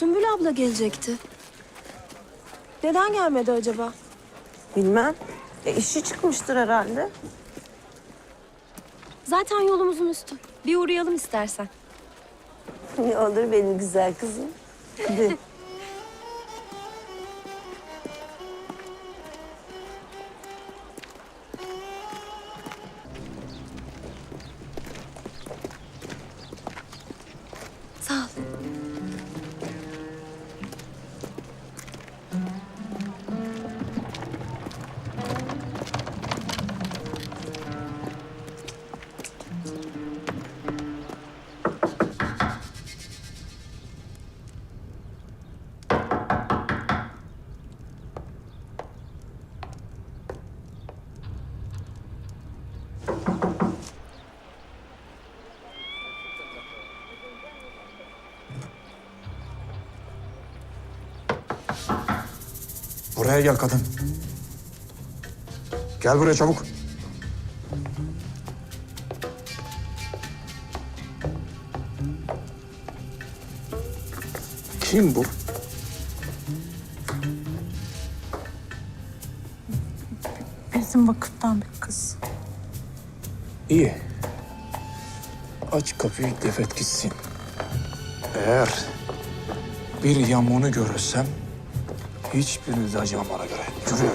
Sümbül abla gelecekti. Neden gelmedi acaba? Bilmem. E, işi çıkmıştır herhalde. Zaten yolumuzun üstü. Bir uğrayalım istersen. Ne olur benim güzel kızım. Hadi. Buraya gel kadın. Gel buraya çabuk. Kim bu? Bizim vakıftan bir kız. İyi. Aç kapıyı defet gitsin. Eğer bir yamunu görürsem hiçbirinizi acımam bana göre. Yürü.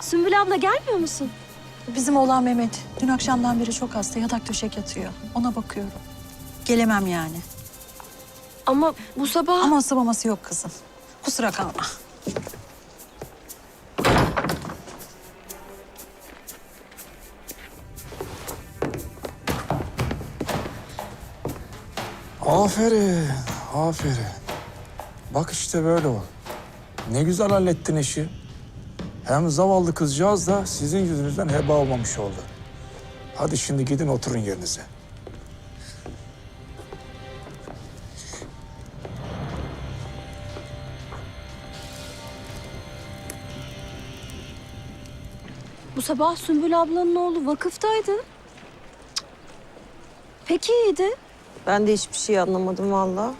Sümbül abla gelmiyor musun? Bizim oğlan Mehmet. Dün akşamdan beri çok hasta. Yatak döşek yatıyor. Ona bakıyorum. Gelemem yani. Ama bu sabah... Ama ısımaması yok kızım. Kusura kalma. Aferin, aferin. Bak işte böyle ol. Ne güzel hallettin işi. Hem zavallı kızcağız da sizin yüzünüzden heba olmamış oldu. Hadi şimdi gidin oturun yerinize. Bu sabah Sümbül ablanın oğlu vakıftaydı. Cık. Pek iyiydi. Ben de hiçbir şey anlamadım vallahi.